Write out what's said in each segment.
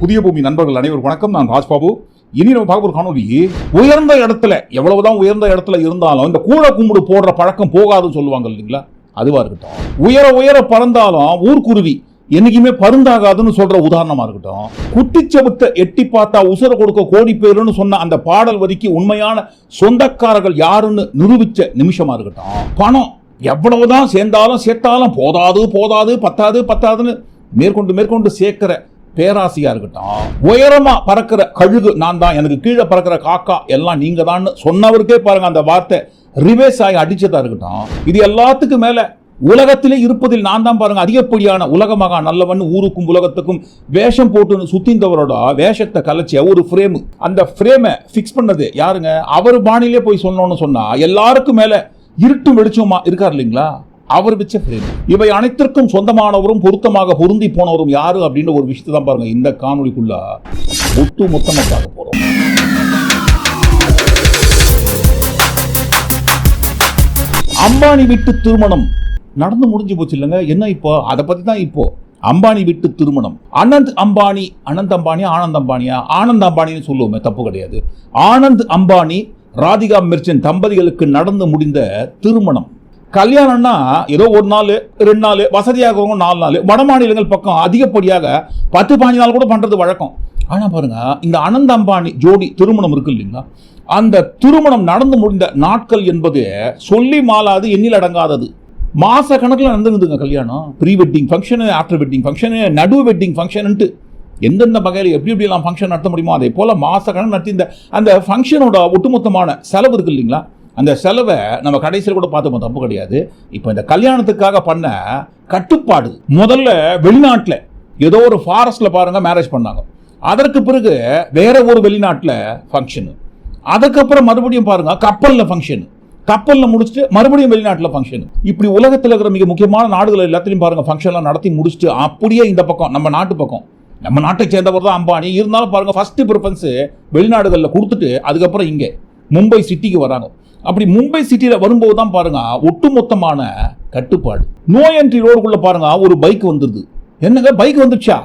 புதிய பூமி நண்பர்கள் அனைவரும் வணக்கம். நான் ராஜ்பாபு. இனி நம்ம பார்க்க ஒரு காணொலி உயர்ந்த இடத்துல எவ்வளவுதான் உயர்ந்த இடத்துல இருந்தாலும் இந்த கூழ கும்பிடு போடுற பழக்கம் போகாதுன்னு சொல்லுவாங்க இல்லைங்களா? அதுவா இருக்கட்டும். உயர உயர பறந்தாலும் ஊர்க்குருவி என்னைக்குமே பருந்தாகாதுன்னு சொல்ற உதாரணமா இருக்கட்டும். குட்டிச்சவுத்த எட்டி பார்த்தா உசுர கொடுக்க கோடி பேருன்னு சொன்ன அந்த பாடல் வரிக்கு உண்மையான சொந்தக்காரர்கள் யாருன்னு நிரூபிச்ச நிமிஷமா இருக்கட்டும். பணம் எவ்வளவுதான் சேர்ந்தாலும் சேர்த்தாலும் போதாது போதாது பத்தாது பத்தாதுன்னு மேற்கொண்டு மேற்கொண்டு சேர்க்கிற பேராசையா இருக்கட்டும். உயரமா பறக்கிற கழுகு நான் தான். எனக்கு கீழே பறக்கிற காக்கா எல்லாம் நீங்க தான் சொன்னவருக்கே பாருங்க. அந்த வார்த்தை ரிவேஸ் ஆகி அடிச்சதா இருக்கட்டும். இது எல்லாத்துக்கும் மேல உலகத்திலே இருப்பதில் நான் தான் பாருங்க. அதிகப்படியான உலகமாக நல்லவன் ஊருக்கும் உலகத்துக்கும் வேஷம் போட்டு சுத்திந்தவரோட வேஷத்தை கலைச்ச ஒரு ஃப்ரேம் அந்த ஃப்ரேமை ஃபிக்ஸ் பண்ணது யாருங்க? அவர் பாணியிலே போய் சொன்னோன்னு சொன்னா எல்லாருக்கும் மேல இருட்டும் வெளிச்சமா இருக்கார் இல்லைங்களா? அவர் வச்ச ஃப்ரேம் இவை அனைத்திற்கும் சொந்தமானவரும் பொருத்தமாக பொருந்தி போனவரும் யாரு அப்படின்ற ஒரு விஷயத்தை தான் பாருங்க இந்த காணொளிக்குள்ள ஒட்டு மொத்தமாக பார்க்க போறோம். அம்பானி வீட்டு திருமணம் நடந்து முடிஞ்சு போச்சு இல்லைங்க. என்ன இப்போ? அதை பத்தி தான் இப்போ. அம்பானி வீட்டு திருமணம். அனந்த் அம்பானி அனந்த் அம்பானியா ஆனந்த் அம்பானியா? ஆனந்த் அம்பானின்னு சொல்லுவோமே தப்பு கிடையாது. ஆனந்த் அம்பானி ராதிகா மிர்ச்சன் தம்பதிகளுக்கு நடந்து முடிந்த திருமணம். கல்யாணம்னா ஏதோ ஒரு நாள் ரெண்டு நாள் வசதியாகவும் நாலு நாள். வட மாநிலங்கள் பக்கம் அதிகப்படியாக பத்து பாஞ்சு நாள் கூட பண்ணுறது வழக்கம். ஆனால் பாருங்கள் இந்த அனந்த அம்பானி ஜோடி திருமணம் இருக்கு இல்லைங்களா? அந்த திருமணம் நடந்து முடிந்த நாட்கள் என்பது சொல்லி மாலாது எண்ணில் அடங்காதது. மாச கணக்கில் நடந்துருந்துங்க கல்யாணம். Pre wedding function after wedding function நடு வெட்டிங் ஃபங்க்ஷன்ட்டு எந்தெந்த வகையில் எப்படி எப்படிலாம் ஃபங்க்ஷன் நடத்த முடியுமோ அதே போல் மாச கணக்கு நடத்தி இந்த அந்த ஃபங்க்ஷனோட ஒட்டுமொத்தமான செலவு இருக்கு இல்லைங்களா? அந்த செலவை நம்ம கடைசியில் கூட பார்த்துப்போம் தப்பு கிடையாது. இப்போ இந்த கல்யாணத்துக்காக பண்ண கட்டுப்பாடு முதல்ல வெளிநாட்டில் ஏதோ ஒரு ஃபாரஸ்ட்டில் பாருங்க மேரேஜ் பண்ணாங்க. அதற்கு பிறகு வேற ஒரு வெளிநாட்டில் ஃபங்க்ஷனு அதுக்கப்புறம் மறுபடியும் பாருங்க கப்பலில் ஃபங்க்ஷனு கப்பலில் முடிச்சுட்டு மறுபடியும் வெளிநாட்டில் ஃபங்க்ஷன் இப்படி உலகத்தில் இருக்கிற மிக முக்கியமான நாடுகள் எல்லாத்துலையும் பாருங்கள் ஃபங்க்ஷன்லாம் நடத்தி முடிச்சுட்டு அப்படியே இந்த பக்கம் நம்ம நாட்டு பக்கம். நம்ம நாட்டை சேர்ந்தவர் தான் அம்பானி. இருந்தாலும் பாருங்க ஃபஸ்ட்டு ப்ரிஃபரன்ஸு வெளிநாடுகளில் கொடுத்துட்டு அதுக்கப்புறம் இங்கே மும்பை சிட்டிக்கு வராங்க. அப்படி மும்பை சிட்டியில் வரும்போது தான் பாருங்க ஒட்டுமொத்தமான கட்டுப்பாடு. நோ என்ட்ரி ரோடுக்குள்ளே பாருங்க ஒரு பைக் வந்துருது. என்னங்க பைக் வந்துச்சா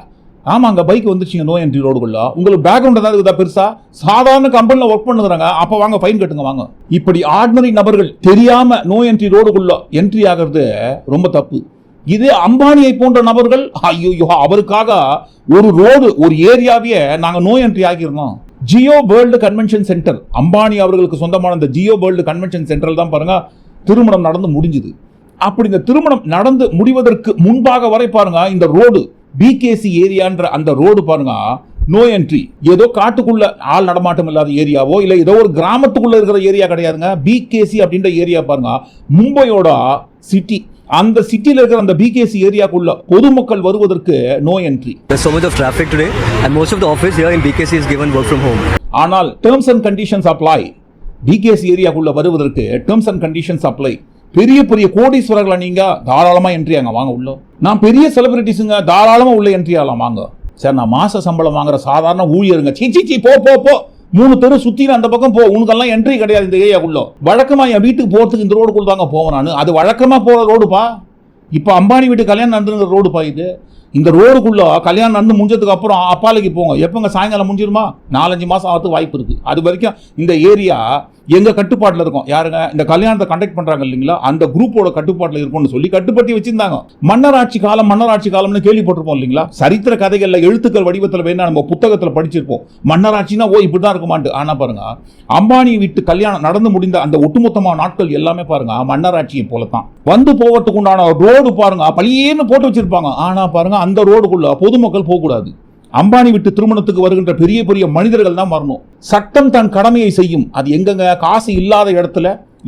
ஆமாங்க பைக் வந்துச்சுங்க நோ என்ட்ரி ரோடுக்குள்ள உங்களுக்கு பேக்ரவுண்ட் ஏதாவது இருக்குதா பெருசா? சாதாரண கம்பெனியில் ஒர்க் பண்ணுறாங்க அப்போ வாங்க ஃபைன் கட்டுங்க வாங்க. இப்படி ஆர்டினரி நபர்கள் தெரியாம நோ என்ட்ரி ரோடுக்குள்ள என்ட்ரி ஆகிறது ரொம்ப தப்பு. இது அம்பானியை போன்ற நபர்கள் ஐயோ அவருக்காக ஒரு ரோடு ஒரு ஏரியாவையே நாங்கள் no entry ஆகியிருந்தோம். Jio World Convention Centre Ambani அவர்களுக்கு சொந்தமான இந்த ஜியோ வேர்ல்டு கன்வென்ஷன் சென்டர் தான் பாருங்க திருமணம் நடந்து முடிஞ்சுது. அப்படி இந்த திருமணம் நடந்து முடிவதற்கு முன்பாக வரை பாருங்க இந்த ரோடு பிகேசி ஏரியான்ற அந்த ரோடு பாருங்க நோ என்ட்ரி ஏதோ காட்டுக்குள்ள ஆள் நடமாட்டம் இல்லாத ஏரியாவோ இல்லை ஏதோ ஒரு கிராமத்துக்குள்ள இருக்கிற ஏரியா கிடையாதுங்க. பிகேசி அப்படின்ற ஏரியா பாருங்க மும்பையோட சிட்டி அந்த சிட்டியில் இருக்கிற அந்த பிகேசி ஏரியாக்குள்ள பொதுமக்கள் வருவதற்கு no entry There's so much of traffic today, and most of the office here in BKC is given work from home. ஆனால் terms and conditions apply BKC ஏரியாக்குள்ள வருவதற்கு டேர்ம்ஸ் அண்ட் கண்டிஷன்ஸ் அப்ளை பெரிய பெரிய கோடீஸ்வரர்களை நீங்க தாராளமா entry ஆங்க வாங்க உள்ள. நான் பெரிய செலிபிரிட்டிஸுங்க தாராளமா உள்ள என்ட்ரி ஆகலாம் வாங்க. சார் நான் மாச சம்பளம் வாங்குற சாதாரண ஊழியருங்க. சீ சீ சீ போ போ போ. மூணு தெரு சுத்தின அந்த பக்கம் போ. உனக்கெல்லாம் என்ட்ரி கிடையாது இந்த ஏரியாக்குள்ள வழக்கமா என் வீட்டுக்கு போறதுக்கு இந்த ரோடுக்குள்ள தாங்க போவேன் நான். அது வழக்கமா போற ரோடுப்பா இப்போ அம்பானி வீட்டு கல்யாணம் நடந்துங்கிற ரோடுப்பா இது. இந்த ரோடுக்குள்ள கல்யாணம் நடந்து முடிஞ்சதுக்கு அப்புறம் அப்பாலைக்கு போங்க. எப்போங்க சாயங்காலம் முடிஞ்சிருமா? நாலஞ்சு மாசம் ஆகிறதுக்கு வாய்ப்பு இருக்கு. அது வரைக்கும் இந்த ஏரியா எங்க கட்டுப்பாட்டில் இருக்கும்? யாருங்க? இந்த கல்யாணத்தை கண்டக்ட் பண்றாங்க இல்லைங்களா? அந்த குரூப்போட கட்டுப்பாட்டில் இருக்கும்னு சொல்லி கட்டுப்படுத்தி வச்சிருந்தாங்க. மன்னராட்சி காலம் மன்னராட்சி காலம்னு கேள்விப்பட்டிருப்போம் இல்லைங்களா? சரித்திர கதைகள்ல எழுத்துக்கள் வடிவத்தில் வேணா நம்ம புத்தகத்தில் படிச்சிருப்போம். மன்னராட்சினா ஓ இப்படி தான் இருக்குமான்ட்டு. ஆனா பாருங்க அம்பானி வீட்டு கல்யாணம் நடந்து முடிந்த அந்த ஒட்டுமொத்தமான நாட்கள் எல்லாமே பாருங்க மன்னராட்சியை போல தான் வந்து போவதுக்கு உண்டான ரோடு பாருங்க பழியேன்னு போட்டு வச்சிருப்பாங்க. ஆனால் பாருங்க அந்த ரோடுக்குள்ள பொதுமக்கள் போகக்கூடாது. அம்பானி விட்டு திருமணத்துக்கு வருகின்ற பெரிய பெரிய மனிதர்கள் தான் வரணும். சட்டம் தன் கடமையை செய்யும். அது எங்கெங்க காசு இல்லாத இடத்துல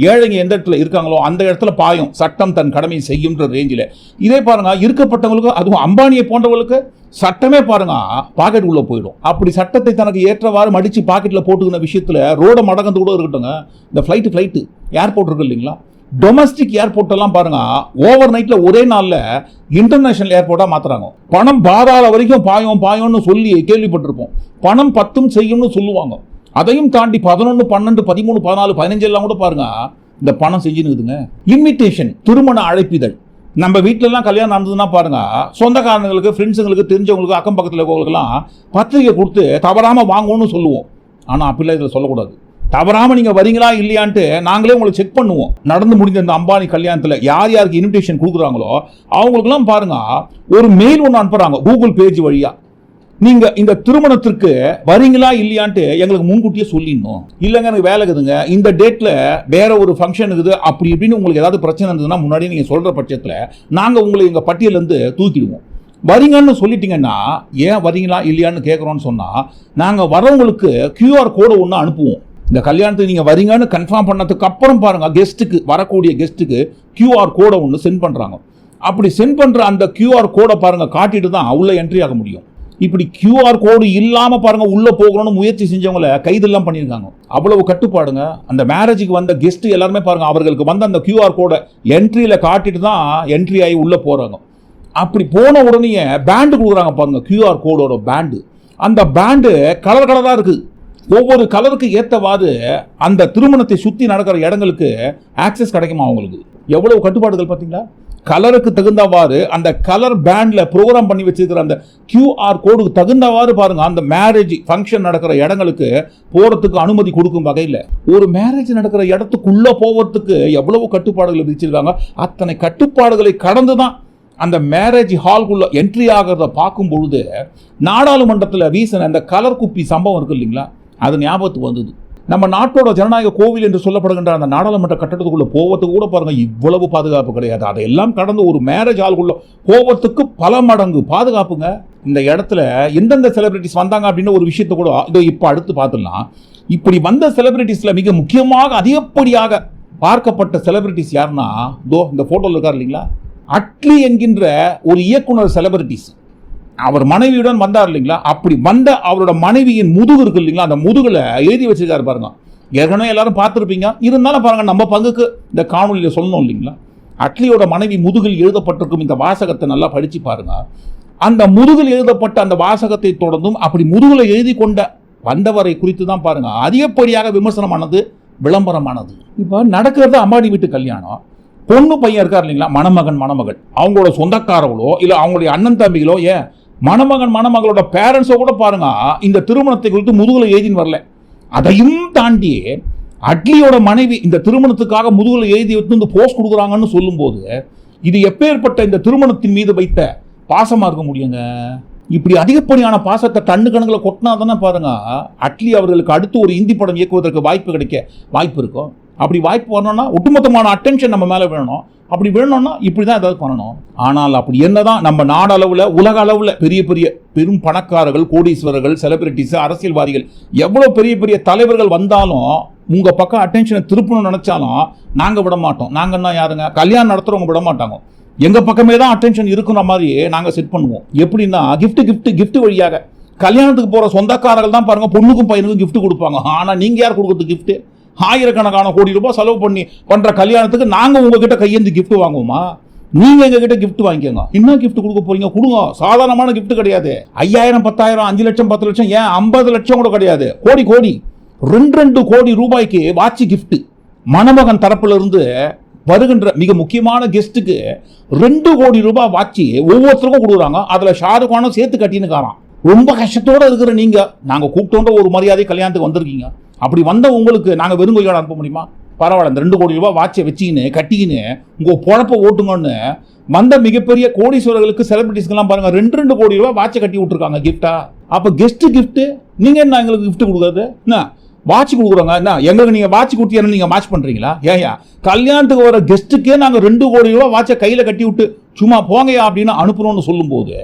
ஏழைங்க எந்த இடத்துல இருக்காங்களோ அந்த இடத்துல பாயும். சட்டம் தன் கடமையை செய்யும்ன்ற ரேஞ்சில் இதே பாருங்க இருக்கப்பட்டவங்களுக்கு அதுவும் அம்பானியை போன்றவங்களுக்கு சட்டமே பாருங்க பாக்கெட் உள்ள போயிடும். அப்படி சட்டத்தை தனக்கு ஏற்றவாறு மடிச்சு பாக்கெட்டில் போட்டுக்கிற விஷயத்தில் ரோட மடங்கு கூட இருக்கட்டுங்க. இந்த ஃப்ளைட்டு ஃப்ளைட்டு ஏர்போர்ட் இருக்கு இல்லைங்களா? டொமஸ்டிக் ஏர்போர்ட் எல்லாம் பாருங்க ஓவர் நைட்ல ஒரே நாள்ல இன்டர்நேஷனல் ஏர்போர்ட்டா மாத்துறாங்க. பணம் பாதாள வரைக்கும் பாயும் பாயும்னு சொல்லி கேள்விப்பட்டிருப்போம். பணம் பத்தும் செய்யும்னு சொல்லுவாங்க. அதையும் தாண்டி பதினொன்று பன்னெண்டு பதிமூணு பதினாலு பதினஞ்சு எல்லாம் கூட பாருங்க இந்த பணம் செஞ்சுனுக்குதுங்க இன்விடேஷன் திருமண அழைப்பிதழ். நம்ம வீட்டிலலாம் கல்யாணம் நடந்ததுன்னா பாருங்க சொந்தக்காரங்களுக்கு ஃப்ரெண்ட்ஸுங்களுக்கு தெரிஞ்சவங்களுக்கு அக்கம் பக்கத்தில் இருக்கவங்களுக்குலாம் பத்திரிகை கொடுத்து தவறாமல் வாங்கணும்னு சொல்லுவோம். ஆனால் அப்படிலாம் இதில் சொல்லக்கூடாது. தவறாமல் நீங்கள் வரீங்களா இல்லையான்ட்டு நாங்களே உங்களை செக் பண்ணுவோம். நடந்து முடிஞ்ச இந்த அம்பானி கல்யாணத்தில் யார் யாருக்கு இன்விடேஷன் கொடுக்குறாங்களோ அவங்களுக்குலாம் பாருங்கள் ஒரு மெயில் ஒன்று அனுப்புகிறாங்க கூகுள் பேஜ் வழியாக நீங்கள் இந்த திருமணத்திற்கு வரீங்களா இல்லையான்ட்டு எங்களுக்கு முன்கூட்டியே சொல்லிடணும். இல்லைங்க எனக்கு வேலை இருக்குதுங்க. இந்த டேட்டில் வேற ஒரு ஃபங்க்ஷன் இருக்குது அப்படி இப்படின்னு உங்களுக்கு ஏதாவது பிரச்சனை இருந்ததுன்னா முன்னாடி நீங்கள் சொல்கிற பட்சத்தில் நாங்கள் உங்களை எங்கள் பட்டியலேருந்து தூக்கிடுவோம். வரீங்கன்னு சொல்லிட்டீங்கன்னா ஏன் வரீங்களா இல்லையான்னு கேட்குறோன்னு சொன்னால் நாங்கள் வரவங்களுக்கு கியூஆர் கோடு ஒன்று அனுப்புவோம். இந்த கல்யாணத்துக்கு நீங்கள் வரீங்கன்னு கன்ஃபார்ம் பண்ணதுக்கு அப்புறம் பாருங்கள் கெஸ்ட்டுக்கு வரக்கூடிய கெஸ்ட்டுக்கு கியூஆர் கோடை ஒன்று சென்ட் பண்ணுறாங்க அப்படி சென்ட் பண்ணுற அந்த கியூஆர் கோடை பாருங்கள் காட்டிட்டு தான் உள்ளே என்ட்ரி ஆக முடியும். இப்படி கியூஆர் கோடு இல்லாமல் பாருங்கள் உள்ளே போகணும்னு முயற்சி செஞ்சவங்கள கைதெல்லாம் பண்ணியிருக்காங்க. அவ்வளவு கட்டுப்பாடுங்க. அந்த மேரேஜுக்கு வந்த கெஸ்ட்டு எல்லாருமே பாருங்கள் அவர்களுக்கு வந்த அந்த கியூஆர் கோடை என்ட்ரியில் காட்டிட்டு தான் என்ட்ரி ஆகி உள்ளே போகிறாங்க அப்படி போன உடனே பேண்டு கொடுக்குறாங்க பாருங்க கியூஆர் கோடோட பேண்டு அந்த பேண்டு கலர் கலராக இருக்குது ஒவ்வொரு கலருக்கு ஏற்றவாறு அந்த திருமணத்தை சுற்றி நடக்கிற இடங்களுக்கு ஆக்சஸ் கிடைக்குமா அவங்களுக்கு எவ்வளவு கட்டுப்பாடுகள் பார்த்தீங்களா? கலருக்கு தகுந்தவாறு அந்த கலர் பேண்டில் ப்ரோக்ராம் பண்ணி வச்சிருக்கிற அந்த கியூஆர் கோடுக்கு தகுந்தவாறு பாருங்க. அந்த மேரேஜ் ஃபங்க்ஷன் நடக்கிற இடங்களுக்கு போகிறதுக்கு அனுமதி கொடுக்கும் வகையில். ஒரு மேரேஜ் நடக்கிற இடத்துக்குள்ளே போகிறதுக்கு எவ்வளவு கட்டுப்பாடுகள் விதிச்சிருக்காங்க? அத்தனை கட்டுப்பாடுகளை கடந்து தான் அந்த மேரேஜ் ஹால்குள்ளே என்ட்ரி ஆகிறத பார்க்கும் பொழுது நாடாளுமன்றத்தில் வீசின அந்த கலர் குப்பி சம்பவம் இருக்கு இல்லைங்களா? அது ஞாபகத்துக்கு வந்தது. நம்ம நாட்டோட ஜனநாயக கோவில் என்று சொல்லப்படுகின்ற அந்த நாடாளுமன்ற கட்டடத்துக்குள்ளே போவதுக்கு கூட பாருங்க இவ்வளவு பாதுகாப்பு கிடையாது. அதையெல்லாம் கடந்து ஒரு மேரேஜ் ஆளுக்குள்ள போவதுக்கு பல மடங்கு பாதுகாப்புங்க. இந்த இடத்துல எந்தெந்த செலிபிரிட்டிஸ் வந்தாங்க அப்படின்னு ஒரு விஷயத்தை கூட இதோ இப்போ அடுத்து பார்த்துடலாம். இப்படி வந்த செலிபிரிட்டிஸில் மிக முக்கியமாக அதிகப்படியாக பார்க்கப்பட்ட செலிபிரிட்டிஸ் யாருன்னா தோ இந்த ஃபோட்டோவில் இருக்கார் இல்லைங்களா? அட்லி என்கின்ற ஒரு இயக்குனர் செலிபிரிட்டிஸ் அவர் மனைவியுடன் வந்தார் இல்லைங்களா? அப்படி வந்த அவரோட மனைவியின் முதுகு இருக்கு இல்லைங்களா? அந்த முதுகில் எழுதி வச்சிருக்காரு பாருங்க. ஏற்கனவே எல்லாரும் பார்த்துருப்பீங்க. இருந்தாலும் பாருங்க நம்ம பங்குக்கு இந்த காணொலியில் சொல்லணும் இல்லைங்களா? அட்லியோட மனைவி முதுகில் எழுதப்பட்டிருக்கும் இந்த வாசகத்தை நல்லா படித்து பாருங்க. அந்த முதுகில் எழுதப்பட்ட அந்த வாசகத்தை தொடர்ந்தும் அப்படி முதுகில் எழுதி கொண்ட வந்தவரை குறித்து தான் பாருங்க. அதிகப்படியாக விமர்சனமானது விளம்பரமானது. இப்போ நடக்கிறது அம்பாடி வீட்டு கல்யாணம். பொண்ணு பையன் இருக்கார் இல்லைங்களா? மணமகன் மணமகள். அவங்களோட சொந்தக்காரங்களோ இல்லை அவங்களுடைய அண்ணன் தம்பிகளோ ஏன்? மணமகன் மணமகளோட பேரண்ட்ஸை கூட பாருங்க இந்த திருமணத்தை குறித்து முதுகில் எழுதின்னு வரல. அதையும் தாண்டி அட்லியோட மனைவி இந்த திருமணத்துக்காக முதுகில் எழுதி வந்து இந்த போஸ்ட் கொடுக்குறாங்கன்னு சொல்லும்போது இது எப்பேற்பட்ட இந்த திருமணத்தின் மீது வைத்த பாசமாக இருக்க முடியுங்க? இப்படி அதிகப்படியான பாசத்தை டன்னு கணக்கில் கொட்டினா தானே பாருங்க அட்லி அவர்களுக்கு அடுத்து ஒரு இந்தி படம் இயக்குவதற்கு வாய்ப்பு கிடைக்க வாய்ப்பு இருக்கும். அப்படி வாய்ப்பு வரணும்னா ஒட்டுமொத்தமான அட்டென்ஷன் நம்ம மேலே வேணும். அப்படி வேணும்னா இப்படி தான் ஏதாவது பண்ணணும். ஆனால் அப்படி என்னதான் நம்ம நாடளவில் உலக அளவில் பெரிய பெரிய பெரும் பணக்காரர்கள் கோடீஸ்வரர்கள் செலிபிரிட்டிஸ் அரசியல்வாதிகள் எவ்வளோ பெரிய பெரிய தலைவர்கள் வந்தாலும் உங்கள் பக்கம் அட்டென்ஷனை திருப்பணும்னு நினச்சாலும் நாங்கள் விட மாட்டோம். நாங்கன்னா யாருங்க? கல்யாணம் நடத்துகிறவங்க விட மாட்டாங்க. எங்கள் பக்கமே தான் அட்டென்ஷன் இருக்கிற மாதிரி நாங்கள் செட் பண்ணுவோம். எப்படின்னா கிஃப்ட் கிஃப்ட் கிஃப்ட் வழியாக. கல்யாணத்துக்கு போகிற சொந்தக்காரர்கள் தான் பாருங்கள் பொண்ணுக்கும் பையனுக்கும் கிஃப்ட் கொடுப்பாங்க. ஆனால் நீங்கள் யார் கொடுக்குறது கிஃப்ட்டு ஆயிரக்கணக்கான கோடி ரூபாய் செலவு பண்ணி பண்ணுற கல்யாணத்துக்கு நாங்கள் உங்ககிட்ட கையேந்து கிஃப்ட் வாங்குவோமா? நீங்க எங்க கிட்ட கிஃப்ட் வாங்கிக்கோங்க. என்ன கிஃப்ட் கொடுக்க போறீங்க? கொடுங்க. சாதாரணமான கிஃப்ட் கிடையாது. ஐயாயிரம் பத்தாயிரம் அஞ்சு லட்சம் பத்து லட்சம் ஏன் ஐம்பது லட்சம் கூட கிடையாது. கோடி கோடி. ரெண்டு ரெண்டு கோடி ரூபாய்க்கு வாட்சி கிஃப்ட் மணமகன் தரப்புல இருந்து வருகின்ற மிக முக்கியமான கெஸ்ட்டுக்கு ரெண்டு கோடி ரூபாய் வாட்சி ஒவ்வொருத்தருக்கும் கொடுக்குறாங்க. அதுல ஷாருக்கானும் சேர்த்து சேர்த்து கட்டினுக்காரான் ரொம்ப கஷ்டத்தோட இருக்கிற நீங்க. நாங்க கூப்பிட்டோன்ற ஒரு மரியாதை கல்யாணத்துக்கு வந்திருக்கீங்க. அப்படி வந்த உங்களுக்கு நாங்கள் வெறும் கையோட அனுப்ப முடியுமா? பரவாயில்ல இந்த ரெண்டு கோடி ரூபாய் வாட்சை வச்சிக்கின்னு கட்டிக்கின்னு உங்கள் பொழப்ப ஓட்டுங்கன்னு வந்த மிகப்பெரிய கோடீஸ்வரர்களுக்கு செலிபிரிட்டிஸ்க்கெல்லாம் பாருங்கள் ரெண்டு ரெண்டு கோடி ரூபாய் வாட்சை கட்டி விட்டுருக்காங்க கிஃப்டா அப்போ கெஸ்ட்டு கிஃப்ட்டு நீங்கள் என்ன எங்களுக்கு கிஃப்ட்டு கொடுக்குறது? என்ன? வாட்ச் கொடுக்குறோங்க. என்ன? எங்களுக்கு நீங்கள் வாட்ச் கொடுத்தீங்கன்னா நீங்கள் வாட்ச் பண்ணுறீங்களா ஏயா கல்யாணத்துக்கு வர கெஸ்ட்டுக்கே நாங்கள் ரெண்டு கோடி ரூபா வாட்சை கையில் கட்டி விட்டு சும்மா போங்கயா அப்படின்னு அனுப்புறோம்னு சொல்லும்போது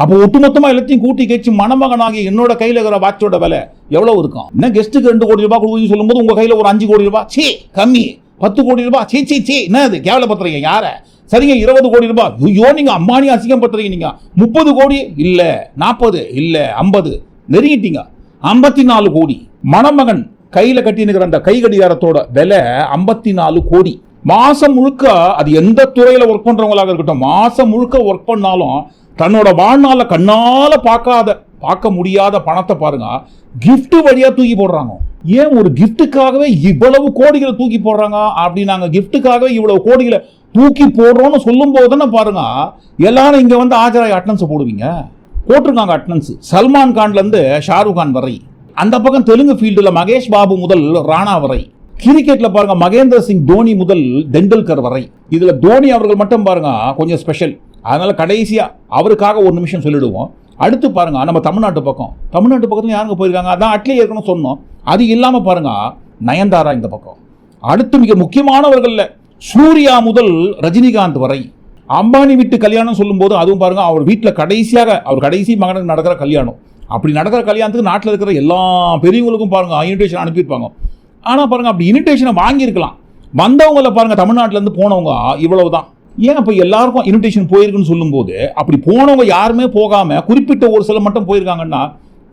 அப்போ ஒட்டுமொத்தமாக எல்லாத்தையும் கூட்டி கேச்சு மணமகனாகி என்னோட கையில் இருக்கிற வாட்சோட விலை எவ்வளோ இருக்கும்? என்ன கெஸ்ட்டுக்கு ரெண்டு கோடி ரூபா கொடுக்குன்னு சொல்லும்போது உங்கள் கையில் ஒரு அஞ்சு கோடி ரூபாய் சீ கம்மி. பத்து கோடி ரூபா? சீ சீ சீ என்ன இது? கேவலப்படுத்துறீங்க யாரை? சரிங்க இருபது கோடி ரூபாய் ஐயோ நீங்கள் அம்மானி அசிங்கப்படுத்துறீங்க நீங்கள் முப்பது கோடி? இல்லை. நாற்பது இல்லை. ஐம்பது. நெருங்கிட்டீங்க. ஐம்பத்தி நாலு கோடி. மணமகன் கையில் கட்டினுக்கிற அந்த கை கடிகாரத்தோட விலை ஐம்பத்தி நாலு கோடி. மாசம் முழுக்க அது எந்த துறையில் ஒர்க் பண்ணுறவங்களாக இருக்கட்டும் மாசம் முழுக்க ஒர்க் பண்ணாலும் தன்னோட வாழ்நாள கண்ணால் பார்க்காத பார்க்க முடியாத பணத்தை பாருங்க கிஃப்ட் வழியாக தூக்கி போடுறாங்க. ஏன் ஒரு கிஃப்ட்டுக்காகவே இவ்வளவு கோடிகளை தூக்கி போடுறாங்க? அப்படி நாங்கள் கிஃப்ட்டுக்காகவே இவ்வளவு கோடிகளை தூக்கி போடுறோம்னு சொல்லும் போது தானே பாருங்க எல்லாரும் இங்கே வந்து ஆஜராகி அட்டனன்ஸ் போடுவீங்க. போட்டிருக்காங்க அட்டனன்ஸ் சல்மான் கான்லேருந்து ஷாருக் கான் வரை. அந்த பக்கம் தெலுங்கு ஃபீல்டில் மகேஷ் பாபு முதல் ராணா வரை. கிரிக்கெட்ல பாருங்க மகேந்திர சிங் தோனி முதல் தெண்டுல்கர் வரை. இதுல தோனி அவர்கள் மட்டும் பாருங்க கொஞ்சம் ஸ்பெஷல் அதனால கடைசியா அவருக்காக ஒரு நிமிஷம் சொல்லிடுவோம். அடுத்து பாருங்க நம்ம தமிழ்நாட்டு பக்கம். தமிழ்நாட்டு பக்கத்துல யாருங்க போயிருக்காங்க? அதான் அட்லி ஏற்கனவே சொன்னோம். அது இல்லாம பாருங்க நயன்தாரா இந்த பக்கம். அடுத்து மிக முக்கியமானவர்கள்ல சூர்யா முதல் ரஜினிகாந்த் வரை. அம்பானி வீட்டு கல்யாணம் சொல்லும்போது அதுவும் பாருங்க அவர் வீட்டில் கடைசியாக அவர் கடைசி மகனுக்கு நடக்கிற கல்யாணம். அப்படி நடக்கிற கல்யாணத்துக்கு நாட்டில் இருக்கிற எல்லா பெரியவங்களுக்கும் பாருங்க இன்விடேஷன் அனுப்பியிருப்பாங்க. ஆனால் பாருங்கள் அப்படி இன்விடேஷனை வாங்கியிருக்கலாம். வந்தவங்கள பாருங்க தமிழ்நாட்டிலேருந்து போனவங்க இவ்வளவு தான் ஏன் இப்போ எல்லாருக்கும் இன்விடேஷன் போயிருக்குன்னு சொல்லும்போது அப்படி போனவங்க யாருமே போகாமல் குறிப்பிட்ட ஒரு சில மட்டும் போயிருக்காங்கன்னா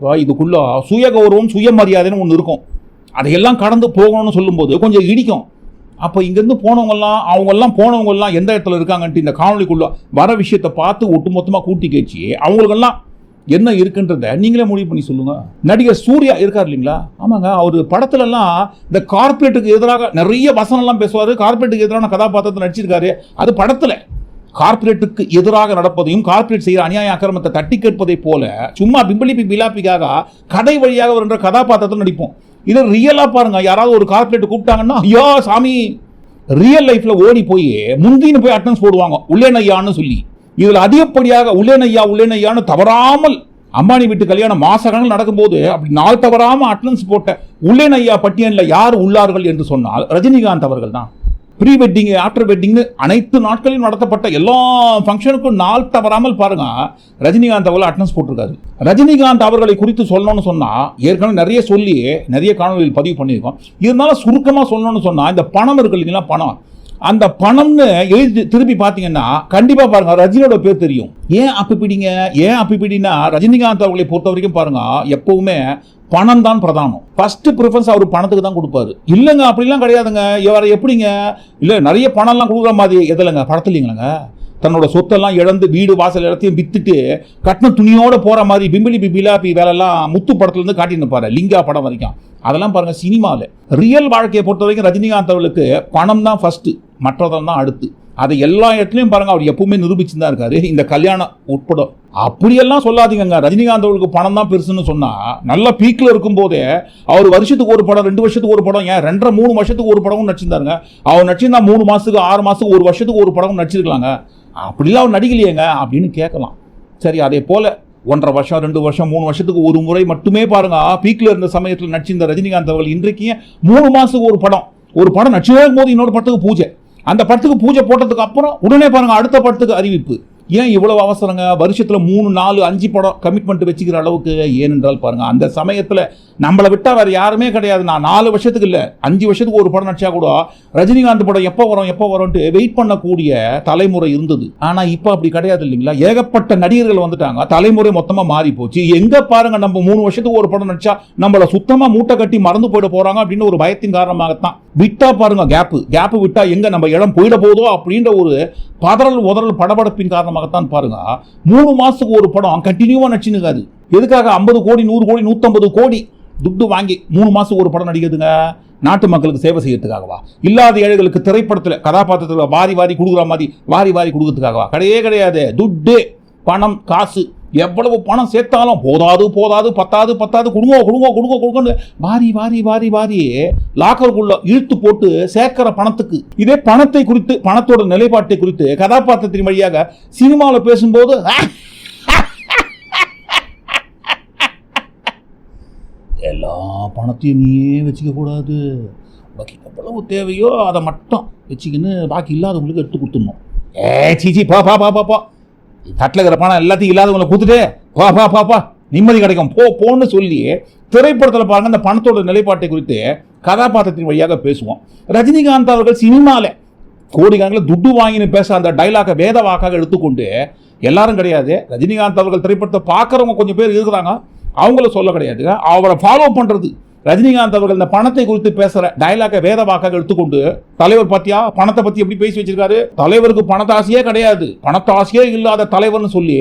வா, இதுக்குள்ள சுய கௌரவம் சுயமரியாதைன்னு ஒன்று இருக்கும். அதையெல்லாம் கடந்து போகணும்னு சொல்லும்போது கொஞ்சம் இடிக்கும். அப்போ இங்கேருந்து போனவங்கெல்லாம் அவங்கெல்லாம் போனவங்கெல்லாம் எந்த இடத்துல இருக்காங்கன்ட்டு இந்த காணொலிக்குள்ளே வர விஷயத்தை பார்த்து ஒட்டுமொத்தமாக கூட்டி கேச்சு அவங்களுக்கெல்லாம் என்ன இருக்குன்றத நீங்களே முடிவு பண்ணி சொல்லுங்க. நடிகர் சூர்யா இருக்கார் இல்லைங்களா? ஆமாங்க அவர் படத்துலலாம் இந்த கார்ப்பரேட்டுக்கு எதிராக நிறைய வசனம்லாம் பேசுவார். கார்ப்பரேட்டுக்கு எதிரான கதாபாத்திரத்தை நடிச்சிருக்காரு. அது படத்தில் கார்பரேட்டுக்கு எதிராக நடப்பதையும் கார்ப்பரேட் செய்கிற அநியாய அக்கிரமத்தை தட்டி கேட்பதைப் போல சும்மா பிம்பளிப்பி பிலாப்பிக்காக கடை வழியாக வருகின்ற கதாபாத்திரத்தை நடிப்போம். இதை ரியலாக பாருங்க. யாராவது ஒரு கார்பரேட் கூப்பிட்டாங்கன்னா ஐயோ சாமி! ரியல் லைஃப்பில் ஓடி போய் முந்தின்னு போய் அட்டன்ஸ் போடுவாங்க. உள்ளேனையான்னு சொல்லி. இதில் அதிகப்படியாக உள்ளேனையா உள்ளேனையான்னு தவறாமல் அம்பானி வீட்டு கல்யாணம் மாசகங்கள் நடக்கும்போது அப்படி நாள் தவறாமல் அட்டனன்ஸ் போட்ட உள்ளேனையா பட்டியலில் யார் உள்ளார்கள் என்று சொன்னால் ரஜினிகாந்த் அவர்கள் தான். ப்ரீ வெட்டிங் ஆஃப்டர் வெட்டிங்னு அனைத்து நாட்களிலும் நடத்தப்பட்ட எல்லா ஃபங்க்ஷனுக்கும் நாள் தவறாமல் பாருங்க ரஜினிகாந்த் அவர்கள் அட்டனன்ஸ் போட்டிருக்காரு. ரஜினிகாந்த் அவர்களை குறித்து சொல்லணும்னு சொன்னால் ஏற்கனவே நிறைய சொல்லி நிறைய காணொலியில் பதிவு பண்ணியிருக்கோம். இருந்தாலும் சுருக்கமாக சொல்லணும்னு சொன்னால் இந்த பணம் இருக்கு இல்லைங்களா பணம். அந்த பணம்னு எழுதி திருப்பி பார்த்தீங்கன்னா கண்டிப்பாக பாருங்க ரஜினியோட பேர் தெரியும். ஏன் அப்படி பிடிங்க? ஏன் அப்படி பிடினா ரஜினிகாந்த் அவர்களை பொறுத்த வரைக்கும் பாருங்க எப்பவுமே பணம் தான் பிரதானம். ஃபர்ஸ்ட் ப்ரிஃபரன்ஸ் அவர் பணத்துக்கு தான் கொடுப்பாரு. இல்லைங்க அப்படிலாம் கிடையாதுங்க. இவரை எப்படிங்க? இல்லை நிறைய பணம்லாம் கொடுக்குற மாதிரி எதில்லைங்க படத்துலீங்களங்க தன்னோட சொத்தெல்லாம் இழந்து வீடு வாசல் எல்லாத்தையும் வித்துட்டு கட்டின துணியோட போகிற மாதிரி பிம்பிலி பிபிலாபி வேலைலாம் முத்து படத்துலேருந்து காட்டின்னு பாரு லிங்கா படம் வரைக்கும். அதெல்லாம் பாருங்கள் சினிமாவில் ரியல் வாழ்க்கையை பொறுத்த வரைக்கும் ரஜினிகாந்த் அவர்களுக்கு பணம் தான் ஃபஸ்ட்டு மற்றதெல்லாம் தான் அடுத்து. அதை எல்லா இடத்துலையும் பாருங்கள் அவர் எப்பவுமே நிரூபிச்சு தான் இருக்காரு. இந்த கல்யாணம் உட்பட அப்படியெல்லாம் சொல்லாதீங்கங்க. ரஜினிகாந்த் அவருக்கு பணம் தான் பெருசுன்னு சொன்னால் நல்ல பீக்கில் இருக்கும் போதே அவர் வருஷத்துக்கு ஒரு படம் ரெண்டு வருஷத்துக்கு ஒரு படம் ஏன் ரெண்டரை மூணு வருஷத்துக்கு ஒரு படமும் நடிச்சிருந்தாருங்க. அவர் நடிச்சிருந்தா மூணு மாதத்துக்கு ஆறு மாதத்துக்கு ஒரு வருஷத்துக்கு ஒரு படமும் நடிச்சிருக்கலாங்க. அப்படிலாம் அவர் நடிக்கலையேங்க அப்படின்னு கேட்கலாம். சரி அதே போல் ஒன்றரை வருஷம் ரெண்டு வருஷம் மூணு வருஷத்துக்கு ஒரு முறை மட்டுமே பாருங்க பீக்கில் இருந்த சமயத்தில் நடிச்சிருந்த ரஜினிகாந்த் அவர்கள் இன்றைக்கு மூணு மாதத்துக்கு ஒரு படம். ஒரு படம் நடிச்சே போது இன்னொரு படத்துக்கு பூஜை. அந்த படத்துக்கு பூஜை போட்டதுக்கு அப்புறம் உடனே பாருங்க அடுத்த படத்துக்கு அறிவிப்பு. ஏன் இவ்வளவு அவசரங்க? வருஷத்துல மூணு நாலு அஞ்சு படம் கமிட்மெண்ட் வச்சுக்கிற அளவுக்கு ஏனென்றால் பாருங்க அந்த சமயத்துல நம்மளை விட்டா வேற யாருமே கிடையாது. நான் நாலு வருஷத்துக்கு இல்ல அஞ்சு வருஷத்துக்கு ஒரு படம் நடிச்சா கூட ரஜினிகாந்த் படம் எப்போ வரும் எப்போ வரும்ட்டு வெயிட் பண்ணக்கூடிய தலைமுறை இருந்தது. ஆனா இப்போ அப்படி கிடையாது இல்லைங்களா? ஏகப்பட்ட நடிகர்கள் வந்துட்டாங்க. தலைமுறை மொத்தமா மாறி போச்சு. எங்க பாருங்க நம்ம மூணு வருஷத்துக்கு ஒரு படம் நடிச்சா நம்மள சுத்தமா மூட்டை கட்டி மறந்து போயிட போறாங்க அப்படின்னு ஒரு பயத்தின் காரணமாகத்தான். விட்டா பாருங்க கேப்பு கேப்பு விட்டா எங்க நம்ம இடம் போயிட போதோ அப்படின்ற ஒரு பதறல் உதறல் படபடப்பின் காரணம் காரணமாகத்தான் பாருங்க. மூணு மாசத்துக்கு ஒரு படம் கண்டினியூவா நடிச்சுனுக்காது எதுக்காக ஐம்பது கோடி நூறு கோடி நூற்றம்பது கோடி துட்டு வாங்கி மூணு மாசத்துக்கு ஒரு படம் நடிக்கிறதுங்க? நாட்டு மக்களுக்கு சேவை செய்யறதுக்காகவா? இல்லாத ஏழைகளுக்கு திரைப்படத்தில் கதாபாத்திரத்தில் வாரி வாரி கொடுக்குற மாதிரி வாரி வாரி கொடுக்கறதுக்காகவா? கிடையவே கிடையாது. துட்டு பணம் காசு எவ்வளவு பணம் சேர்த்தாலும் போதாது போதாது பத்தாது பத்தாது கொடுங்க கொடுங்க கொடுங்க கொடுங்கன்னு வாரி வாரி வாரி வாரி லாக்கருக்குள்ள இழுத்து போட்டு சேர்க்கிற பணத்துக்கு. இதே பணத்தை குறித்து பணத்தோட நிலைப்பாட்டை குறித்து கதாபாத்திரத்தின் வழியாக சினிமாவில் பேசும்போது எல்லா பணத்தையும் நீயே வச்சுக்க கூடாது. பாக்கி எவ்வளவு தேவையோ அதை மட்டும் வச்சுக்கின்னு பாக்கி இல்லாதவங்களுக்கு எடுத்து கொடுத்துடணும். ஏ சீச்சி பா பா பா பா பா. தட்டில் இருக்கிற பணம் எல்லாத்தையும் இல்லாதவங்களை கொடுத்துட்டு பா பா பா நிம்மதி கிடைக்கும். போ போன்னு சொல்லி திரைப்படத்தில் பாருங்க அந்த பணத்தோட நிலைப்பாட்டை குறித்து கதாபாத்திரத்தின் வழியாக பேசுவோம். ரஜினிகாந்த் அவர்கள் சினிமாவில் கோடிக்கணக்கில் துட்டு வாங்கின்னு பேச அந்த டைலாக்கை வேத வாக்காக எடுத்துக்கொண்டு எல்லாரும் கிடையாது. ரஜினிகாந்த் அவர்கள் திரைப்படத்தை பார்க்குறவங்க கொஞ்சம் பேர் இருக்கிறாங்க. அவங்கள சொல்ல கிடையாது. அவரை ஃபாலோ பண்ணுறது ரஜினிகாந்த் அவர்கள் இந்த பணத்தை குறித்து பேசுற டயலாக வேத வாக்காக எடுத்துக்கொண்டு தலைவர் பார்த்தியா பணத்தை பத்தி எப்படி பேசி வச்சிருக்காரு? தலைவருக்கு பணத்தாசையே கிடையாது. பணத்தாசையே இல்லாத தலைவர்னு சொல்லி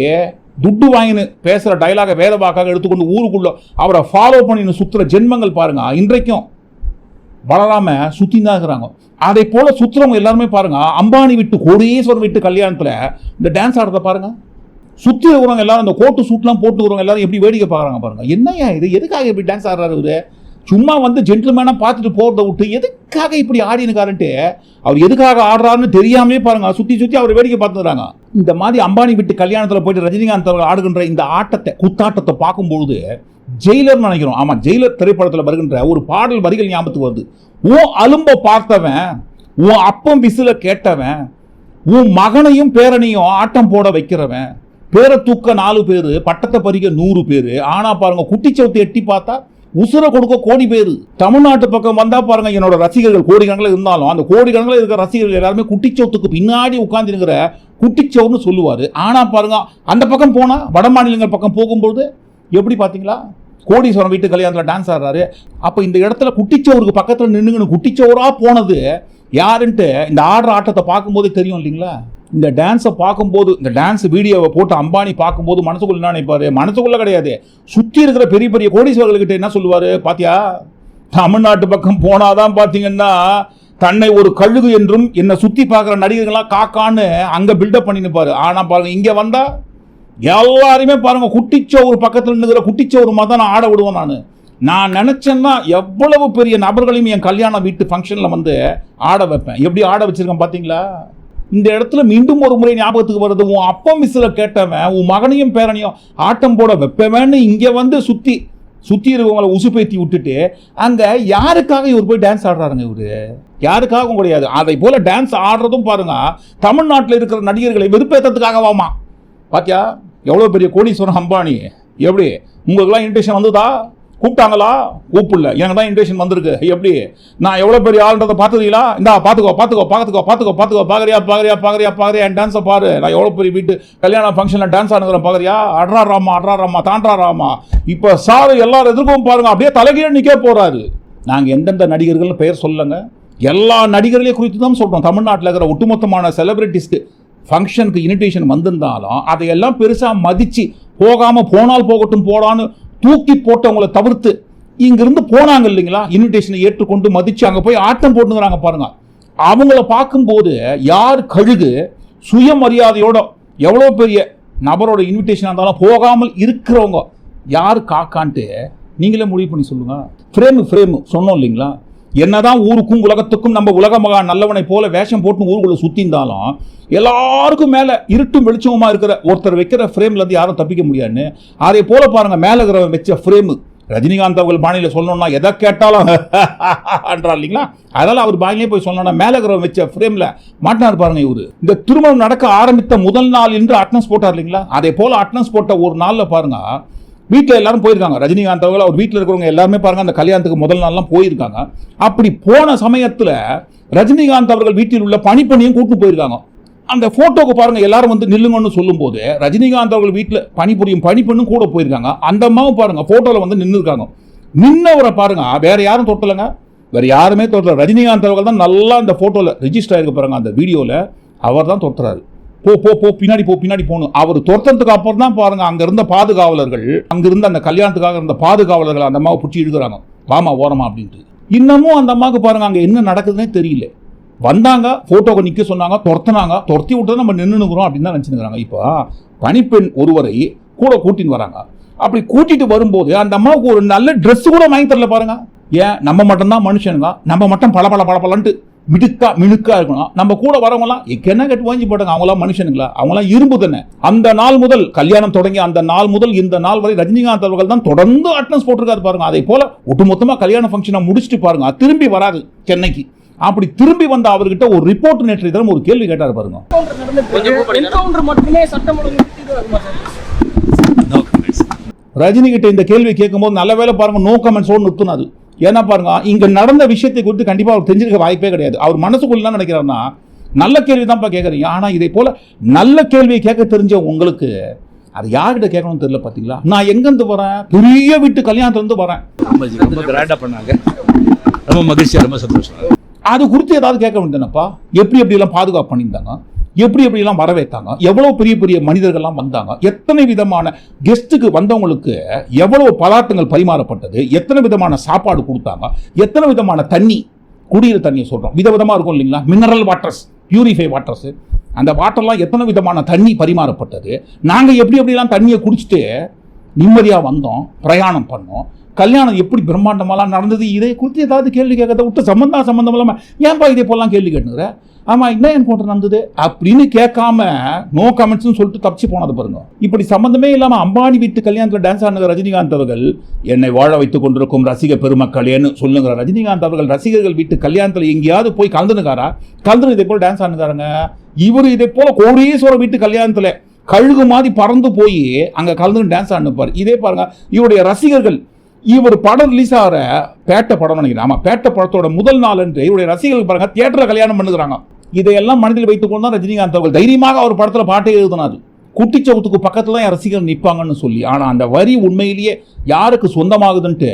துட்டு வாங்கினு பேசுற டைலாக வேத வாக்காக எடுத்துக்கொண்டு ஊருக்குள்ள அவரை ஃபாலோ பண்ணின்னு சுத்துற ஜென்மங்கள் பாருங்க. இன்றைக்கும் வளராம சுத்தி தான் இருக்கிறாங்க. அதை போல சுத்துறவங்க எல்லாருமே பாருங்க. அம்பானி விட்டு கோடீஸ்வரன் விட்டு கல்யாணத்துல இந்த டான்ஸ் ஆடுறத பாருங்க. சுத்தி இருக்கிறவங்க எல்லாரும் அந்த கோட்டு சூட்லாம் போட்டுக்கிறவங்க எல்லாரும் எப்படி வேடிக்கை பார்க்குறாங்க பாருங்க. என்னய்யா இது? எதுக்காக இப்படி டான்ஸ் ஆடுறாரு சும்மா வந்து ஜென்டில்மேனாக பார்த்துட்டு போகிறத விட்டு எதுக்காக இப்படி ஆடினுக்காருன்ட்டு? அவர் எதுக்காக ஆடுறாருன்னு தெரியாமலே பாருங்க. சுற்றி சுற்றி அவர் வேடிக்கை பார்த்துறாங்க இந்த மாதிரி அம்பானி விட்டு கல்யாணத்தில் போயிட்டு ரஜினிகாந்த் அவர்கள் ஆடுகின்ற இந்த ஆட்டத்தை குத்தாட்டத்தை பார்க்கும்பொழுது ஜெயிலர்னு நினைக்கிறோம். ஆமாம் ஜெயிலர் திரைப்படத்தில் வருகின்ற ஒரு பாடல் வரிகள் ஞாபகத்துக்கு வருது. உன் அலும்ப பார்த்தவன் உன் அப்பம் விசில கேட்டவன் உன் மகனையும் பேரனையும் ஆட்டம் போட வைக்கிறவன் பேரை தூக்க நாலு பேர் பட்டத்தை பறிக்க நூறு பேர் ஆனால் பாருங்க குட்டிச்சவுத்தை எட்டி பார்த்தா உசுர கொடுக்க கோடி பேர். தமிழ்நாட்டு பக்கம் வந்தா பாருங்க என்னோட ரசிகர்கள் கோடிக்கணக்கில் இருந்தாலும் அந்த கோடிக்கணக்கில் இருக்கிற ரசிகர்கள் எல்லாருமே குட்டிச்சோத்துக்கு பின்னாடி உட்கார்ந்துருக்கிற குட்டிச்சோர்னு சொல்லுவார். ஆனால் பாருங்க அந்த பக்கம் போனால் வட மாநிலங்கள் பக்கம் போகும்போது எப்படி பார்த்தீங்களா கோடீஸ்வரன் வீட்டு கல்யாணத்தில் டான்ஸ் ஆடுறாரு. அப்போ இந்த இடத்துல குட்டிச்சோருக்கு பக்கத்தில் நின்றுங்கன்னு குட்டிச்சோராக போனது யாருன்ட்டு இந்த ஆடுற ஆட்டத்தை பார்க்கும்போது தெரியும் இல்லைங்களா? இந்த டான்ஸை பார்க்கும்போது இந்த டான்ஸ் வீடியோவை போட்டு அம்பானி பார்க்கும்போது மனசுக்குள்ள என்ன நினைப்பாரு? மனசுக்குள்ள கிடையாது. சுற்றி இருக்கிற பெரிய பெரிய கோடீஸ்வரர்கள்கிட்ட என்ன சொல்லுவார்? பாத்தியா? தமிழ்நாட்டு பக்கம் போனாதான் பார்த்தீங்கன்னா தன்னை ஒரு கழுகு என்றும் என்னை சுற்றி பார்க்குற நடிகர்கள்லாம் காக்கான்னு அங்கே பில்டப் பண்ணி ஆனால் பாருங்க இங்கே வந்தால் எல்லாருமே பாருங்கள் குட்டிச்சோறு பக்கத்தில் நின்றுகிற குட்டிச்சோறு மாதிரி தான் நான் ஆட விடுவேன் நான். நான் நினச்சேன்னா எவ்வளவு பெரிய நபர்களையும் என் கல்யாண வீட்டு ஃபங்க்ஷனில் வந்து ஆட வைப்பேன். எப்படி ஆட வச்சிருக்கேன் பார்த்தீங்களா இந்த இடத்துல மீண்டும் ஒரு முறை ஞாபகத்துக்கு வருது உன் அப்பா மிஸ்ஸில் கேட்டவன் உன் மகனையும் பேரனையும் ஆட்டம் போட வைப்பவன்னு இங்கே வந்து சுற்றி சுற்றி இருக்கவங்கள உசுப்பேத்தி விட்டுட்டு அங்கே யாருக்காக இவர் போய் டான்ஸ் ஆடுறாருங்க இவரு? யாருக்காகவும் கிடையாது. அதை போல டான்ஸ் ஆடுறதும் பாருங்க தமிழ்நாட்டில் இருக்கிற நடிகர்களை வெறுப்பேற்றதுக்காகவாமா பாத்தியா? எவ்வளோ பெரிய கோடீஸ்வரன் அம்பானி. எப்படி? உங்களுக்குலாம் இன்விடேஷன் வந்ததா? கூப்பிட்டாங்களா? கூப்பிடல. எனக்கு தான் இன்விடேஷன் வந்திருக்கு. எப்படி? நான் எவ்வளோ பெரிய ஆளுன்றதை பார்த்துக்கிறீங்களா இந்தா பார்த்துக்கோ பார்த்துக்கோ பார்த்துக்கோ பார்த்துக்கோ பார்த்துக்கோ பார்க்குறியா பார்க்குறியா பார்க்குறியா பார்க்குறியா என் டான்ஸை பாரு. நான் எவ்வளோ பெரிய வீட்டு கல்யாண ஃபங்க்ஷனில் டான்ஸ் ஆடுங்கிறேன் பார்க்குறியா? அட்ரா ராமா அட்ரா ராமா தாண்டா ராமா. இப்போ சார் எல்லாரும் எதிர்க்கவும் பாருங்க. அப்படியே தலைகீழ நிற்க போகிறாரு நாங்கள் எந்தெந்த நடிகர்கள் பெயர் சொல்லுங்க எல்லா நடிகர்களையும் குறித்து தான் சொல்கிறோம் தமிழ்நாட்டில் இருக்கிற ஒட்டுமொத்தமான செலிபிரிட்டிஸ்க்கு ஃபங்க்ஷனுக்கு இன்விடேஷன் வந்திருந்தாலும் அதையெல்லாம் பெருசாக மதித்து போகாமல் போனால் போகட்டும் போடான்னு தூக்கி போட்டவங்கள தவிர்த்து இங்கிருந்து போனாங்க இல்லைங்களா? இன்விடேஷனை ஏற்றுக்கொண்டு மதித்து அங்கே போய் ஆட்டம் போட்டுங்கிறாங்க பாருங்க. அவங்கள பார்க்கும்போது யார் கழுகு சுயமரியாதையோட எவ்வளோ பெரிய நபரோட இன்விடேஷன் இருந்தாலும் போகாமல் இருக்கிறவங்க யார் காக்கான்ட்டு நீங்களே முடிவு பண்ணி சொல்லுங்க. ஃப்ரேமு ஃப்ரேமு சொன்னோம் இல்லைங்களா? என்னதான் ஊருக்கும் உலகத்துக்கும் நம்ம உலக மகா நல்லவனை போல வேஷம் போட்டு ஊருக்குள்ள சுத்திந்தாலும் எல்லாருக்கும் மேல இருட்டும் வெளிச்சமுமா இருக்கிற ஒருத்தர் வைக்கிற ஃப்ரேம்ல இருந்து யாரும் தப்பிக்க முடியாதுன்னு அதே போல பாருங்க மேல இருக்கிறவன் வச்ச ஃப்ரேமு ரஜினிகாந்த் அவர்கள் பாணியில சொல்லணும்னா எதை கேட்டாலும் என்றார் இல்லைங்களா? அதனால அவர் பாணியிலே போய் சொல்லணும்னா மேல இருக்கிறவன் வச்ச ஃப்ரேம்ல மாட்டினார் பாருங்க இவரு. இந்த திருமணம் நடக்க ஆரம்பித்த முதல் நாள் என்று அட்னன்ஸ் போட்டார் இல்லைங்களா? அதே போல அட்னன்ஸ் போட்ட ஒரு நாள்ல பாருங்க வீட்டில் எல்லாரும் போயிருக்காங்க. ரஜினிகாந்த் அவர்கள் அவர் வீட்டில் இருக்கிறவங்க எல்லாருமே பாருங்க அந்த கல்யாணத்துக்கு முதல் நாள்லாம் போயிருக்காங்க. அப்படி போன சமயத்தில் ரஜினிகாந்த் அவர்கள் வீட்டில் உள்ள பனிப்பணியும் கூட்டு போயிருக்காங்க. அந்த போட்டோக்கு பாருங்க எல்லாரும் வந்து நில்லுங்கன்னு சொல்லும்போது ரஜினிகாந்த் அவர்கள் வீட்டில் பணிபுரியும் பனிப்பெண்ணும் கூட போயிருக்காங்க. அந்த அம்மாவும் பாருங்கள் ஃபோட்டோவில் வந்து நின்றுருக்காங்க நின்னவரை பாருங்க வேற யாரும் தொட்டலைங்க. வேற யாருமே தொட்டல. ரஜினிகாந்த் அவர்கள் தான் நல்லா அந்த ஃபோட்டோவில் ரெஜிஸ்டர் ஆகிருக்க பாருங்க அந்த வீடியோவில் அவர் தான் தொட்டுறாரு. போ போ போ பின்னாடி போ பின்னாடி போகணும் அவர் துரத்ததுக்கு அப்புறம் தான் பாருங்க அங்க இருந்த பாதுகாவலர்கள் அங்க இருந்த அந்த கல்யாணத்துக்காக இருந்த பாதுகாவலர்கள் அந்த அம்மாவை பிடிச்சி இழுக்கிறாங்க. வாமா ஓரமா அப்படின்ட்டு. இன்னமும் அந்த அம்மாவுக்கு பாருங்க அங்க என்ன நடக்குதுன்னே தெரியல. வந்தாங்க போட்டோக்கு நிக்க சொன்னாங்க துரத்துனாங்க துரத்தி விட்டு நம்ம நின்றுனுக்குறோம் அப்படின்னு தான் நினச்சிருக்கிறாங்க இப்போ பனிப்பெண் ஒருவரை கூட கூட்டின்னு வராங்க. அப்படி கூட்டிட்டு வரும்போது அந்த அம்மாவுக்கு ஒரு நல்ல ட்ரெஸ் கூட வாங்கி தரல பாருங்க. ஏன்? நம்ம மட்டும்தான் மனுஷனுங்க. நம்ம மட்டும் பல பல பல பலன்ட்டு மிடுக்கா மினுக்கா இருக்கணும். நம்ம கூட வரவங்களாம் என்ன கட்டு வாங்கி போட்டாங்க அவங்களாம் மனுஷனுங்களா? அவங்களாம் இரும்பு தானே அந்த நாள் முதல் கல்யாணம் தொடங்கி அந்த நாள் முதல் இந்த நாள் வரை ரஜினிகாந்த் அவர்கள் தான் தொடர்ந்து அட்டன்ஸ் போட்டிருக்காரு பாருங்க. அதே போல ஒட்டுமொத்தமா கல்யாண ஃபங்க்ஷனை முடிச்சுட்டு பாருங்க. திரும்பி வராது சென்னைக்கு. அப்படி திரும்பி வந்த அவர்கிட்ட ஒரு ரிப்போர்ட் நேற்று தினம் ஒரு கேள்வி கேட்டார் பாருங்க. ரஜினி கிட்ட இந்த கேள்வி கேட்கும்போது நல்ல வேலை பாருங்க நோ கமெண்ட்ஸோடு நிறுத்தினாரு. ஏன்னா பாருங்க இங்க நடந்த விஷயத்தை குறித்து கண்டிப்பா அவர் தெரிஞ்சிருக்க வாய்ப்பே கிடையாது. அவர் மனசுக்குள்ள என்ன நினைக்கிறாருன்னா நல்ல கேள்வி தான்ப்பா கேட்குறீங்க ஆனா இதை போல நல்ல கேள்வியை கேட்க தெரிஞ்ச உங்களுக்கு அது யார்கிட்ட கேட்கணும்னு தெரியல பாத்தீங்களா? நான் எங்கேருந்து வரேன்? பெரிய வீட்டு கல்யாணத்துலேருந்து வரேன். ரொம்ப கிராண்டாக பண்ணாங்க. ரொம்ப மகிழ்ச்சியாக ரொம்ப சந்தோஷம். அது குறித்து ஏதாவது கேட்க வேண்டியதுனப்பா எப்படி எப்படியெல்லாம் பாதுகாப்பு பண்ணியிருந்தாங்க? எப்படி எப்படிலாம் வரவேற்றாங்க? எவ்வளோ பெரிய பெரிய மனிதர்கள்லாம் வந்தாங்க? எத்தனை விதமான கெஸ்ட்டுக்கு வந்தவங்களுக்கு எவ்வளோ பதார்த்தங்கள் பரிமாறப்பட்டது? எத்தனை விதமான சாப்பாடு கொடுத்தாங்க? எத்தனை விதமான தண்ணி குடிநீர் தண்ணியை சொல்கிறோம் விதவிதமாக இருக்கும் இல்லைங்களா? மினரல் வாட்டர்ஸ் பியூரிஃபை வாட்டர்ஸு அந்த வாட்டர்லாம் எத்தனை விதமான தண்ணி பரிமாறப்பட்டது? நாங்கள் எப்படி எப்படிலாம் தண்ணியை குடிச்சிட்டு நிம்மதியாக வந்தோம் பிரயாணம் பண்ணோம்? கல்யாணம் எப்படி பிரம்மாண்டமாலாம் நடந்தது? இதை குறித்து ஏதாவது கேள்வி கேட்கறத விட்டு சம்பந்தா சம்மந்தம் இல்லாமல் ஏன்பா இதே போலாம் கேள்வி கேட்டுங்கிற ஆமாம் என்ன என்கவுண்டர் நடந்தது? அப்படின்னு கேட்காம நோ கமெண்ட்ஸ்னு சொல்லிட்டு தப்பிச்சு போனது பாருங்க. இப்படி சம்மந்தமே இல்லாமல் அம்பானி வீட்டு கல்யாணத்தில் டான்ஸ் ஆடுகிற ரஜினிகாந்த் அவர்கள் என்னை வாழ வைத்துக் கொண்டிருக்கும் ரசிக பெருமக்களேன்னு சொல்லுங்கிற ரஜினிகாந்த் அவர்கள் ரசிகர்கள் வீட்டு கல்யாணத்தில் எங்கேயாவது போய் கலந்துனுக்காரா கலந்துரு இதே போல் டான்ஸ் ஆடுங்காரங்க இவர் இதே போல் கோடீஸ்வர வீட்டு கல்யாணத்தில் கழுகு மாதிரி பறந்து போய் அங்கே கலந்து டான்ஸ் ஆடினுப்பார். இதே பாருங்க இவருடைய ரசிகர்கள் இவர் படம் ரிலீஸ் ஆகிற பேட்டை படம் நினைக்கிறேன். ஆமாம் பேட்டை படத்தோட முதல் நாள் என்று இவருடைய ரசிகர்கள் பாருங்க தியேட்டரில் கல்யாணம் பண்ணுகிறாங்க. இதையெல்லாம் மனதில் வைத்துக் கொண்டு தான் ரஜினிகாந்த் அவர்கள் தைரியமாக அவர் படத்தில் பாட்டை எழுதினார். குட்டிச்சவுத்துக்கு பக்கத்தில் தான் என் ரசிகர்கள் நிற்பாங்கன்னு சொல்லி. ஆனால் அந்த வரி உண்மையிலேயே யாருக்கு சொந்தமாகுதுன்ட்டு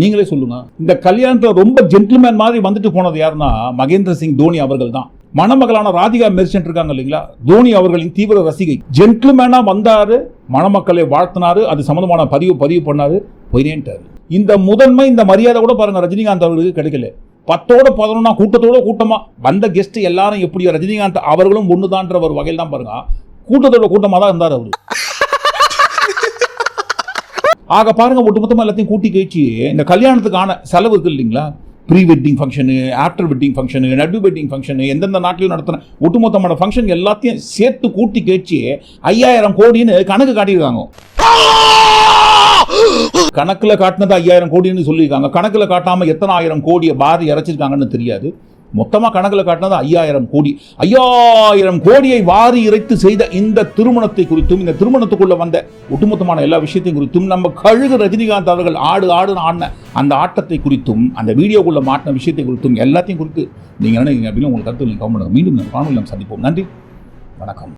நீங்களே சொல்லுங்க. இந்த கல்யாணத்தில் ரொம்ப ஜென்டில்மேன் மாதிரி வந்துட்டு போனது யாருன்னா மகேந்திர சிங் தோனி அவர்கள் தான். மணமகளான ராதிகா மெர்ச்சன்ட் இருக்காங்க இல்லைங்களா? தோனி அவர்களின் தீவிர ரசிகை. ஜென்டில்மேனாக வந்தார் மணமக்களை வாழ்த்தினாரு அது சம்மந்தமான பதிவு பதிவு பண்ணாரு. போயினேன்ட்டாரு இந்த முதன்மை இந்த மரியாதை கூட பாருங்க ரஜினிகாந்த் அவர்களுக்கு கிடைக்கல. பத்தோட பதினொன்னா கூட்டத்தோட கூட்டமா. வந்த கெஸ்ட் எல்லாரும் எப்படியோ ரஜினிகாந்த் அவர்களும் ஒண்ணுதான்ற ஒரு வகையில் தான் பாருங்க. கூட்டத்தோட கூட்டமா தான் இருந்தார் அவரு. ஆக பாருங்க ஒட்டுமொத்தமா எல்லாத்தையும் கூட்டி கழிச்சு இந்த கல்யாணத்துக்கான செலவு இருக்கு இல்லைங்களா? Pre wedding function after wedding function நடு வெட்டிங் ஃபங்க்ஷனு எந்தெந்த நாட்டிலும் நடத்தின ஒட்டுமொத்தமான ஃபங்க்ஷன் எல்லாத்தையும் சேர்த்து கூட்டி கழிச்சு ஐயாயிரம் கோடின்னு கணக்கு காட்டியிருக்காங்க. கணக்கில் காட்டினது ஐயாயிரம் கோடின்னு சொல்லியிருக்காங்க. கணக்கில் காட்டாமல் எத்தனை ஆயிரம் கோடியை பாரி இறைச்சிருக்காங்கன்னு தெரியாது. மொத்தமாக கணக்கில் காட்டினது ஐயாயிரம் கோடி. ஐயாயிரம் கோடியை வாரி இறைத்து செய்த இந்த திருமணத்தை குறித்தும் இந்த திருமணத்துக்குள்ளே வந்த ஒட்டுமொத்தமான எல்லா விஷயத்தையும் குறித்தும் நம்ம கழுகு ரஜினிகாந்த் அவர்கள் ஆடு ஆடுன்னு ஆடின அந்த ஆட்டத்தை குறித்தும் அந்த வீடியோக்குள்ளே மாட்டின விஷயத்தை குறித்தும் எல்லாத்தையும் குறித்து நீங்கள் என்ன நினைக்கிறீங்க அப்படின்னு உங்களுக்கு கருத்து நீங்கள் கவனம் மீண்டும் இந்த காணொலி நாம் சந்திப்போம். நன்றி. வணக்கம்.